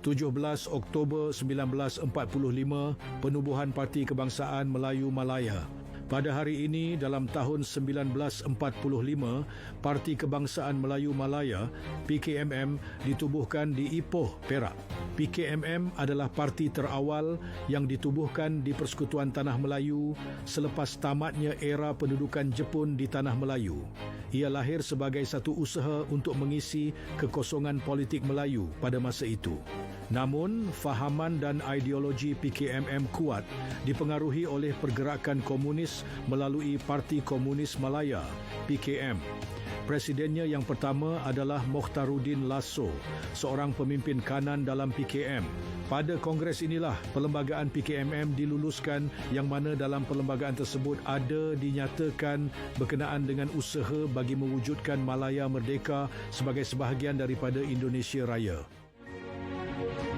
17 Oktober 1945 penubuhan Parti Kebangsaan Melayu Malaya. Pada hari ini dalam tahun 1945, Parti Kebangsaan Melayu Malaya PKMM ditubuhkan di Ipoh, Perak. PKMM adalah parti terawal yang ditubuhkan di Persekutuan Tanah Melayu selepas tamatnya era pendudukan Jepun di Tanah Melayu. Ia lahir sebagai satu usaha untuk mengisi kekosongan politik Melayu pada masa itu. Namun, fahaman dan ideologi PKMM kuat dipengaruhi oleh pergerakan komunis melalui Parti Komunis Malaya, PKM. Presidennya yang pertama adalah Mokhtaruddin Lasso, seorang pemimpin kanan dalam PKM. Pada kongres inilah perlembagaan PKMM diluluskan yang mana dalam perlembagaan tersebut ada dinyatakan berkenaan dengan usaha bagi mewujudkan Malaya merdeka sebagai sebahagian daripada Indonesia Raya. thank you